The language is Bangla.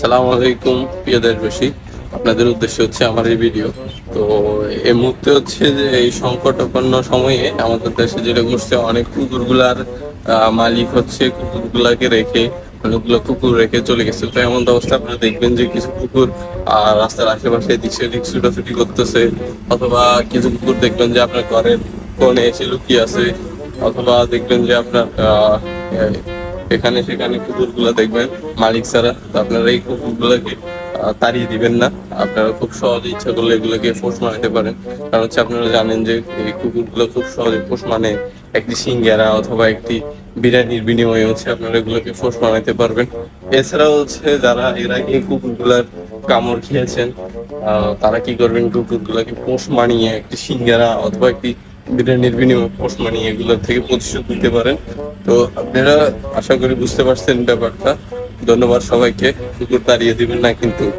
সালাম আলাইকুম, প্রিয় দেশবাসী। আপনাদের উদ্দেশ্য হচ্ছে আমার এই ভিডিও। তো এই মুহূর্তে হচ্ছে যে এই সংকটাপন্ন সময়ে আমাদের দেশে যেটা করছে অনেক কুকুরগুলার মালিক হচ্ছে কুকুরগুলাকে রেখে অনেকগুলো কুকুর রেখে চলে গেছে। তো এমন অবস্থা আপনারা দেখবেন যে কিছু কুকুর রাস্তার আশেপাশে সেদিক ছুটাছুটি করতেছে, অথবা কিছু কুকুর দেখবেন যে আপনার ঘরের কোণে এসে লুকিয়ে আছে, অথবা দেখবেন যে আপনার এখানে সেখানে কুকুরগুলো দেখবেন, মালিক ছাড়া। তো আপনারা এই কুকুরগুলোকে তাড়িয়ে দিবেন না। আপনারা খুব সহজে ইচ্ছা করলে এগুলোকে পোষ মানাতে পারেন। কারণ হচ্ছে আপনারা জানেন যে এই কুকুরগুলো খুব সহজে পোষ মানে একটি সিঙ্গারা অথবা একটি বিরিয়ানির বিনিময়ে হচ্ছে আপনারা এগুলোকে পোষ মানাতে পারবেন। এছাড়াও হচ্ছে যারা এর আগে এই কুকুরগুলার কামড় খেয়েছেন তারা কি করবেন? কুকুরগুলোকে পোষ মানিয়ে একটি সিঙ্গারা অথবা একটি বিরিয়ানির বিনিময়ে পোষ মানিয়ে এগুলোর থেকে প্রতিশোধ নিতে পারেন। তো আপনারা আশা করি বুঝতে পারছেন ব্যাপারটা। ধন্যবাদ সবাইকে। কুকুর তাড়িয়ে দিবেন না কিন্তু।